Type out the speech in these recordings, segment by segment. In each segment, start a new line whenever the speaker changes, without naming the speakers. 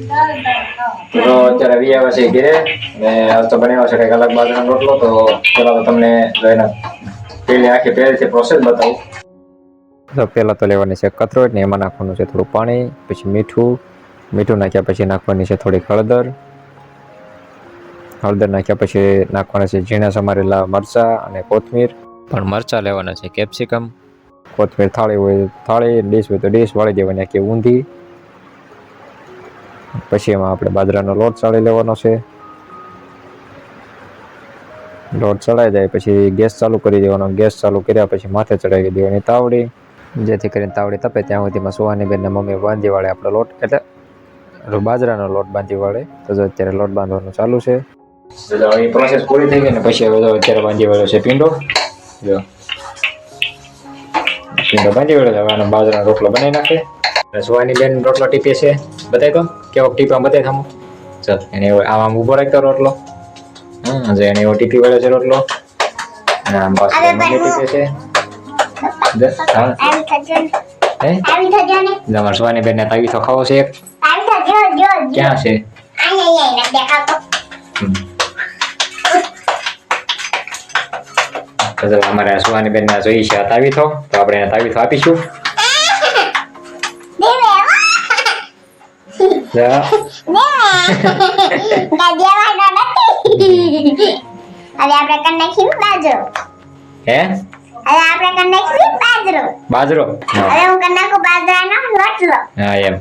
તો અત્યારે આવે છે ઘેરે. ને આજ તો બનાવ્યો છે કંઈક અલગ બાજરાનો રોટલો તો પેલા તો તમને જો પેલી આખી પહેલેથી પ્રોસેસ બતાવું. તો પહેલાં તો લેવાની છે કથરોટ ને એમાં નાખવાનું છે થોડું પાણી પછી મીઠું. મીઠું નાખ્યા પછી નાખવાની છે થોડીક હળદર. હળદર નાખ્યા પછી નાખવાના છે ઝીણા સમારેલા મરચાં અને કોથમીર. પણ મરચાં લેવાના છે કેપ્સિકમ. કોથમીર થાળી હોય થાળી ડીશ હોય તો ડીશ વાળી દેવાની આખી ઊંધી. પછી એમાં આપણે બાજરાનો લોટ ચાળી લેવાનો છે. લોટ ચડાઈ જાય, પછી ગેસ ચાલુ કરી દેવાનો. ગેસ ચાલુ કર્યા પછી માથે ચડાવી દેવાની તાવડી. જેથી કરીને તાવડી તપે ત્યાં સુધીમાં સુવાની બેનને મમ્મી બાંધી વાળે આપણો લોટ. એટલે બાજરાનો લોટ બાંધી વાળે. તો જો અત્યારે લોટ બાંધવાનું ચાલુ છે. પ્રોસેસ પૂરી થઈ ગઈ ને પછી હવે અત્યારે બાંધી વાળ્યો છે પીંડો જો. પીંડો બાંધી વાળ્યો હવે બાજરાનો રોટલો બનાવી નાખે. સુવાની બેન રોટલો ટીપે છે. બતાવી તો કેવો ટીપા બતાવી થામો ચાલ એને આમ આમ ઊભો રાખતો રોટલો. હમ. જો એને એવો ટીપી વાળ્યો છે રોટલો. અને આમ
હવે
ટીપે છે. હા
ને.
હે?
ને.
તમારે સુવાની બેનને તાવી તો ખાવો છે ક્યાં છે? અમારે સુવાની બેન જોઈ છે તાવી તો તો આપણે એને તાવી તો આપીશું. જા.
દેવે ના દેવાનો નથી હવે આપણે નાખીશું બાજરો
હે
હવે આપણે નાખીશું બાજરો
બાજરો
હવે હું કરી નાખું બાજરાનો રોટલો
હા, એમ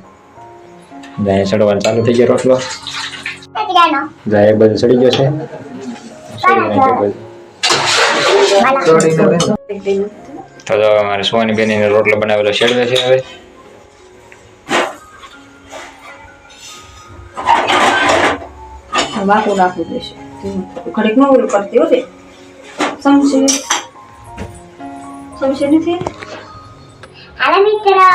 જાય ચડવાનું ચાલુ થઈ ગયો રોટલો જાય બધું ચડી ગયો છે. તો અમારે સુવાની બેન રોટલો બનાવેલો શેડવે છે હવે
વાકું રાખવું દેશે. ઘડીક નો ઓલું કરતી હોતી સમજે સમજે નથી.
હાલો મિત્રો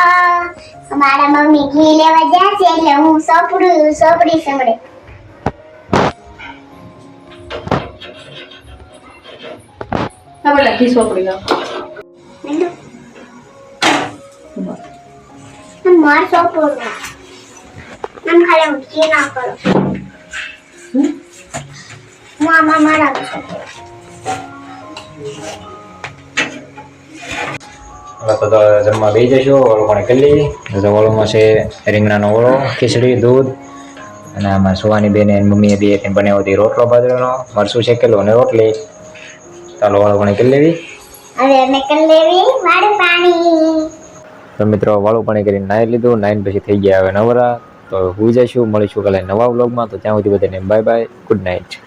મારા મમ્મી ઘી લેવા ગયા છે એટલે હું સોપડું સોપડી સંભળે.
હા પેલા ઘી સોપડી લાવ
માર સોપડું આમ ખાલી ઘી ના કરો. હું આમાં મારા
હવે તો તો જમવા બે જશો ઓળો પણ ઓળોમાં છે રીંગણાનો ઓળો ખીચડી દૂધ અને આમાં સુવાની બેન અને મમ્મીએ બે કંઈ બનાવ્યો હતી રોટલો બાજરાનો મરસું શેકેલું અને રોટલી. ચાલો વાળો પણ કરી લેવી તો મિત્રો વાળું પાણી કરીને નાહી લીધું નાઈન પછી થઈ ગયા હવે નવરા તો હુઈ જઈશું, મળીશું કાલે નવા વ્લોગમાં તો ત્યાં સુધી બધાને બાય બાય ગુડ નાઇટ